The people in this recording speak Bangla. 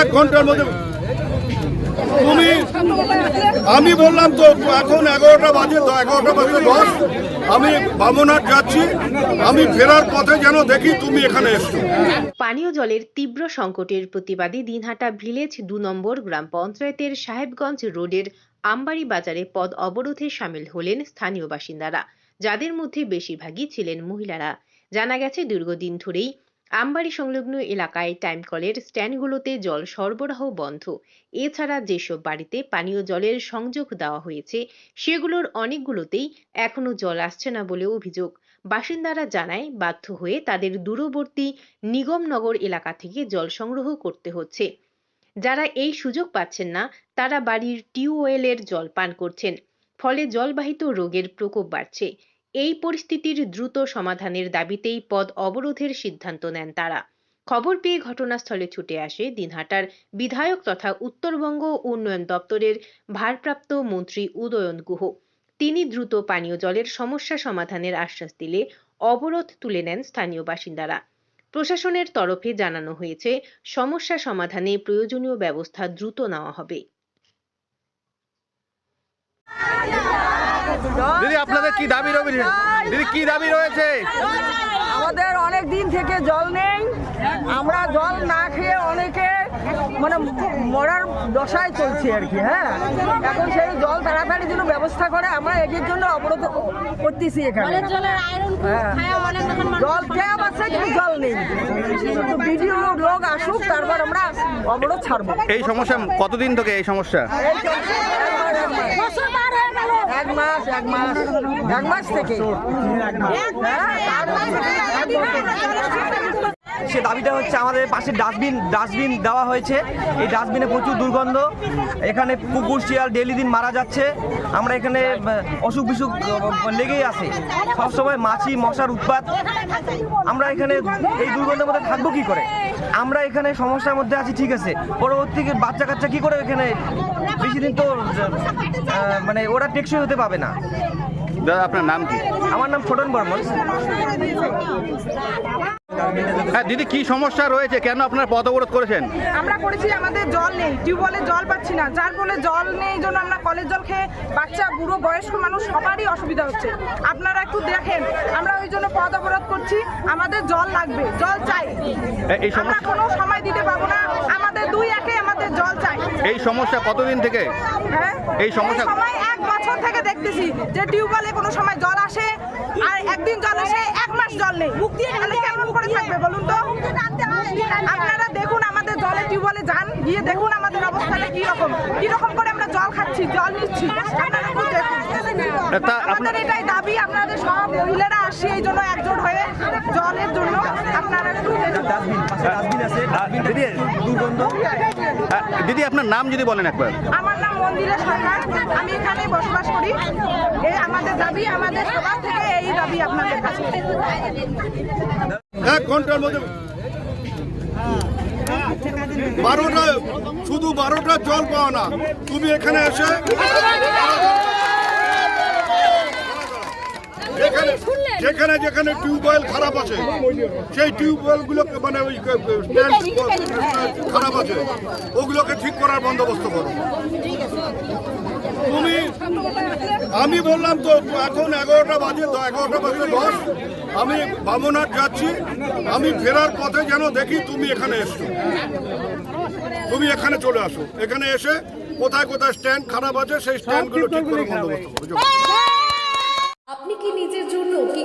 এক ঘণ্টার মধ্যে তুমি, আমি বললাম তো এখন এগারোটা বাজে তো এগারোটা বাজে দশ। আমি বামনাট যাচ্ছি। আমি ফেরার পথে যেন দেখি তুমি এখানে এসছো। পানীয় জলের তীব্র সংকটের প্রতিবাদে দিনহাটা ভিলেজ দু নম্বর গ্রাম পঞ্চায়েতের সাহেবগঞ্জ রোডের আমবাড়ি বাজারে পদ অবরোধে সামিল হলেন স্থানীয় বাসিন্দারা, যাদের মধ্যে বেশিরভাগই ছিলেন মহিলারা। জানা গেছে, দীর্ঘদিন ধরেই আমবাড়ি সংলগ্ন এলাকায় টাইম কলের স্ট্যান্ডগুলোতে জল সরবরাহ বন্ধ। এছাড়া যেসব বাড়িতে পানীয় জলের সংযোগ দেওয়া হয়েছে, সেগুলোর অনেকগুলোতেই এখনও জল আসছে না বলে অভিযোগ। বাসিন্দারা জানায়, বাধ্য হয়ে তাদের দূরবর্তী নিগমনগর এলাকা থেকে জল সংগ্রহ করতে হচ্ছে। যারা এই সুযোগ পাচ্ছেন না, তারা বাড়ির টিউবওয়েলের জল পান করছেন। ফলে জলবাহিত রোগের প্রকোপ বাড়ছে। এই পরিস্থিতির দ্রুত সমাধানের দাবিতেই পদ অবরোধের সিদ্ধান্ত নেন তারা। খবর পেয়ে ঘটনাস্থলে ছুটে আসে দিনহাটার বিধায়ক তথা উত্তরবঙ্গ উন্নয়ন দপ্তরের ভারপ্রাপ্ত মন্ত্রী উদয়ন গুহ। তিনি দ্রুত পানীয় জলের সমস্যা সমাধানের আশ্বাস দিলে অবরোধ তুলে নেন স্থানীয় বাসিন্দারা। প্রশাসনের তরফে জানানো হয়েছে, সমস্যা সমাধানে প্রয়োজনীয় ব্যবস্থা দ্রুত নেওয়া হবে দিদি আপনাদের কি দাবি রয়েছে দিদি কি দাবি রয়েছে? আমাদের অনেক দিন থেকে জল নেই। আমরা জল না খেয়ে অনেকে মানে মরার দশায় চলছে আর কি হ্যাঁ? এখন সেই জল তাড়াতাড়ি জন্য ব্যবস্থা করে আমরা এটির জন্য অবরোধ করতেছি এখানে। কলের জলের আয়রন হ্যাঁ। খায় জল ট্যাপ আছে কিন্তু জল নেই। কিন্তু ভিডিও লোক আসুক তারপর আমরা অবরোধ ছাড়বো। এই সমস্যা কতদিন থেকে এই সমস্যা এই চলছে একবার এক মাস। বছর পার হয়ে গেল এক মাস এক মাস এক মাস থেকে সে দাবিটা হচ্ছে আমাদের পাশে ডাস্টবিন ডাস্টবিন দেওয়া হয়েছে। এই ডাস্টবিনে প্রচুর দুর্গন্ধ। এখানে কুকুর, শিয়াল ডেলি দিন মারা যাচ্ছে। আমরা এখানে অসুখ বিসুখ লেগেই আছে। সবসময় মাছি, মশার উৎপাত। আমরা এখানে এই দুর্গন্ধের মধ্যে থাকব কি করে? আমরা এখানে সমস্যার মধ্যে আছি, ঠিক আছে। পরবর্তী বাচ্চা কাচ্চা কি করে এখানে? বেশি দিন তো মানে ওরা টেকসই হতে পাবে না। দাদা আপনার নাম কি? আমার নাম ছোটন বর্মন। হ্যাঁ দিদি কি সমস্যা রয়েছে? কেন আপনারা পথ অবরোধ করেছেন? আমরা করেছি আমাদের জল নেই টিউবওয়েলে জল পাচ্ছি না। যার ফলে জল নেই এই জন্য আমরা কলের জল খেয়ে বাচ্চা বুড়ো বয়স্ক মানুষ সবারই অসুবিধা হচ্ছে। আপনারা একটু দেখেন আমরা ওই জন্য পদ অবরোধ করছি আমাদের জল লাগবে জল চাই। আমরা কোনো সময় দিতে পারব না আমাদের দুই একে আমাদের জল চাই এই সমস্যা কতদিন থেকে? হ্যাঁ? এই সমস্যা- এক বছর থেকে দেখতেছি যে টিউবওয়েলে কোনো সময় জল আসে আর একদিন জল আসে এক মাস জল নেই। তাহলে কেমন করে থাকবে বলুন তো? আপনারা দেখুন আমাদের জলে টিউবওয়েলে যান গিয়ে দেখুন আমাদের অবস্থাটা কি রকম কি রকম করে আমরা জল খাচ্ছি জল নিচ্ছি আপনারা একটু দেখুন তা আমাদের আপনার এটাই দাবি আপনাদের সব মহিলারা আসি এই জন্য একজোট হয়ে জলের জন্য আপনারা ডাস্টবিন দিদি। হ্যাঁ, দিদি আপনার নাম যদি বলেন একবার। আমার নাম মন্দিরা সরকার আমি এখানে বসবাস করি। এই আমাদের দাবি আমাদের সবার থেকে এই দাবি আপনাদের কাছে। এক ঘণ্টার মধ্যে বারোটা শুধু বারোটা জল পাওয়া না। তুমি এখানে এসে যেখানে যেখানে যেখানে টিউবওয়েল খারাপ আছে সেই টিউবওয়েল গুলোকে মানে ওই খারাপ আছে ওগুলোকে ঠিক করার বন্দোবস্ত করো। তুমি আমি বললাম তো এখন এগারোটা বাজে তো এগারোটা বাজে দশ আমি বামনাট যাচ্ছি আমি ফেরার পথে যেন দেখি তুমি এখানে এসছো। তুমি এখানে চলে আসো এখানে এসে কোথায় কোথায় স্ট্যান্ড খারাপ আছে সেই স্ট্যান্ডগুলো ঠিক করে বন্দোবস্ত করো